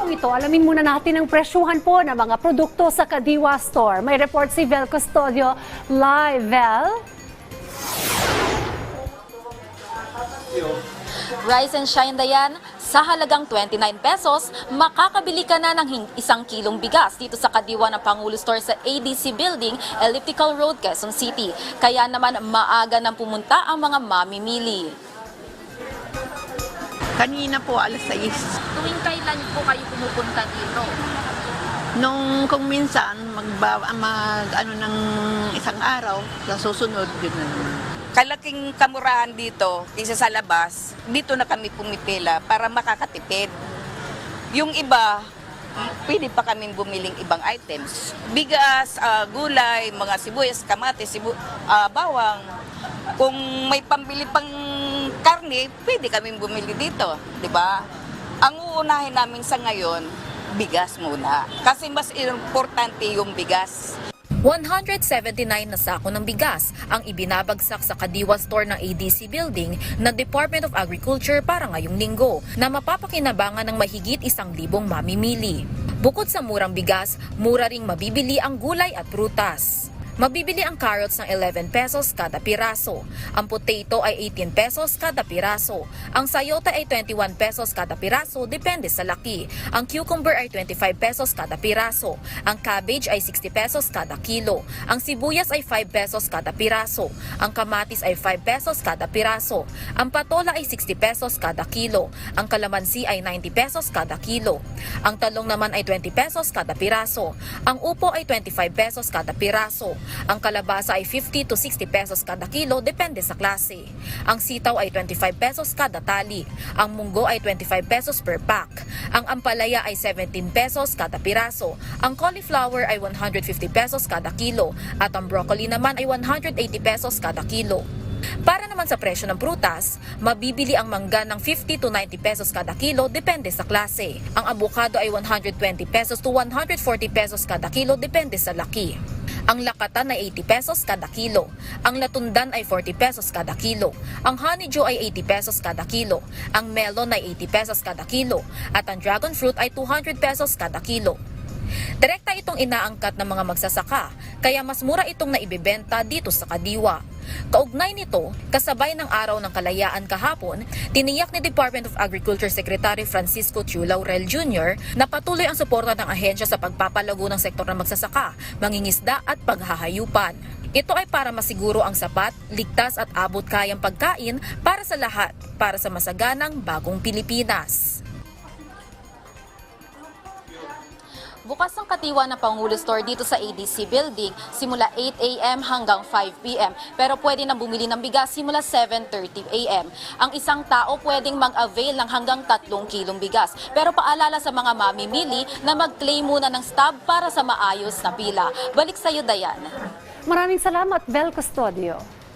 araw ito, alamin muna natin ang presyuhan po ng mga produkto sa Kadiwa Store. May report si Vel Custodio live. Vel? Rise and shine Dayan, sa halagang 29 pesos, makakabili ka na ng isang kilong bigas dito sa Kadiwa ng Pangulo Store sa ADC Building, Elliptical Road, Quezon City. Kaya naman maaga nang pumunta ang mga mamimili. Kanina po, alas 6. Tuwing kailan po kayo pumupunta dito? Nung kung minsan, magba, mag, ano ng isang araw, sa susunod, yun na naman. kalaking kamurahan dito kaysa sa labas, dito na kami pumipila para makakatipid. Yung iba, pwede pa kaming bumiling ibang items. Bigas, ah, gulay, mga sibuyas, kamatis, sibu ah, bawang. Kung may pambili pang karne, pwede kaming bumili dito, di ba? Ang uunahin namin sa ngayon, bigas muna. Kasi mas importante yung bigas. 179 na sako ng bigas ang ibinabagsak sa Kadiwa Store ng ADC Building ng Department of Agriculture para ngayong linggo na mapapakinabangan ng mahigit isang libong mamimili. Bukod sa murang bigas, mura ring mabibili ang gulay at prutas. Mabibili ang carrots ng 11 pesos kada piraso. Ang potato ay 18 pesos kada piraso. Ang sayote ay 21 pesos kada piraso depende sa laki. Ang cucumber ay 25 pesos kada piraso. Ang cabbage ay 60 pesos kada kilo. Ang sibuyas ay 5 pesos kada piraso. Ang kamatis ay 5 pesos kada piraso. Ang patola ay 60 pesos kada kilo. Ang kalamansi ay 90 pesos kada kilo. Ang talong naman ay 20 pesos kada piraso. Ang upo ay 25 pesos kada piraso. Ang kalabasa ay 50 to 60 pesos kada kilo depende sa klase. Ang sitaw ay 25 pesos kada tali. Ang munggo ay 25 pesos per pack. Ang ampalaya ay 17 pesos kada piraso. Ang cauliflower ay 150 pesos kada kilo. At ang broccoli naman ay 180 pesos kada kilo. Para naman sa presyo ng prutas, mabibili ang mangga ng 50 to 90 pesos kada kilo depende sa klase. Ang abukado ay 120 pesos to 140 pesos kada kilo depende sa laki. Ang lakatan ay 80 pesos kada kilo. Ang latundan ay 40 pesos kada kilo. Ang honeydew ay 80 pesos kada kilo. Ang melon ay 80 pesos kada kilo. At ang dragon fruit ay 200 pesos kada kilo. Direkta itong inaangkat ng mga magsasaka, kaya mas mura itong naibibenta dito sa Kadiwa. Kaugnay nito, kasabay ng araw ng kalayaan kahapon, tiniyak ni Department of Agriculture Secretary Francisco Chu Laurel Jr. na patuloy ang suporta ng ahensya sa pagpapalago ng sektor ng magsasaka, mangingisda at paghahayupan. Ito ay para masiguro ang sapat, ligtas at abot kayang pagkain para sa lahat, para sa masaganang bagong Pilipinas. Bukas ang katiwa ng Pangulo Store dito sa ADC Building simula 8 a.m. hanggang 5 p.m. Pero pwede na bumili ng bigas simula 7.30 a.m. Ang isang tao pwedeng mag-avail ng hanggang 3 kilong bigas. Pero paalala sa mga mamimili na mag-claim muna ng stub para sa maayos na pila. Balik sa iyo, Dayan. Maraming salamat, Vel Custodio.